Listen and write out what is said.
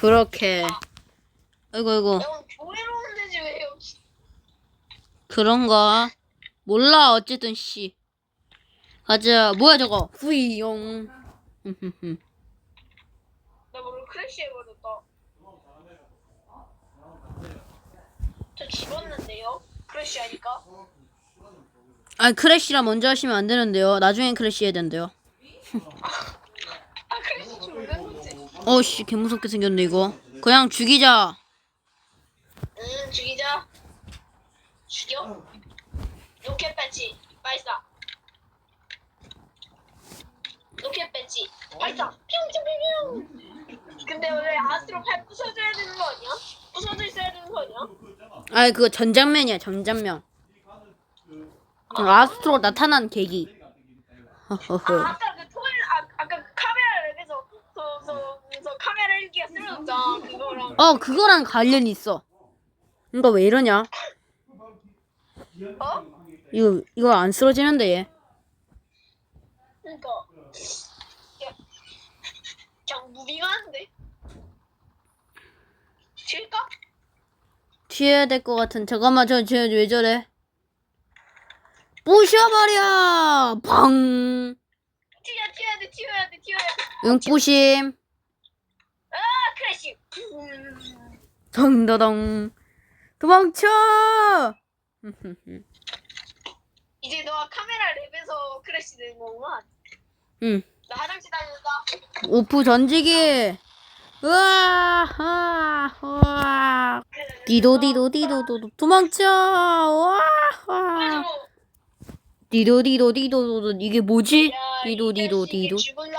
그렇게. 아이고, 아이고. 교회로 왜 여기? 그런가? 몰라, 어쨌든, 씨. 가자. 뭐야, 저거? 후이용. 나 모르고 크래시 해버렸다. 저 집었는데요? 크래시 하니까? 아, 크래쉬라 먼저 하시면 안 되는데요. 나중엔 크래쉬 해야 된대요. 아. 어씨, 개무섭게 생겼네, 이거. 그냥 죽이자. 응 죽이자. 죽여? 로켓 배치 발사. 로켓 배치 발사. 뿅뿅뿅뿅. 근데 원래 아스트로 팔 부서져야 되는 거 아니야? 부서져 있어야 되는 거 아니야? 아, 그거 전장면이야, 전장면. 그 아스트로 나타난 계기. 아. 아까 그 토일 아 아까 그 카메라 랩에서 저저저 카메라 일기가 쓰러졌잖아 그거랑. 어, 그거랑 관련이 있어. 이거 왜 이러냐? 어? 이거, 이거 안 쓰러지는데, 얘. 그러니까 야, 그냥 무빙하는데 칠까? 튀어야 될 것 같은. 잠깐만, 저, 저, 왜 저래? 부셔버려! 방! 튀어 튀어야 돼 튀어야 돼 튀어야 돼. 응, 부심. 아 크래시. 음. 덩더덩. 도망쳐! 이제 너가 카메라 랩에서 크래시 되는 거구만. 응. 나 화장실 다녀온다. 오프 전지기! 으아! 아, 우와! 디도 디도 디도 도 도망쳐! 와! 와! 디도 디도 디도 도 이게 뭐지? 야, 이 디도 디도 디도. 자식이 죽으려고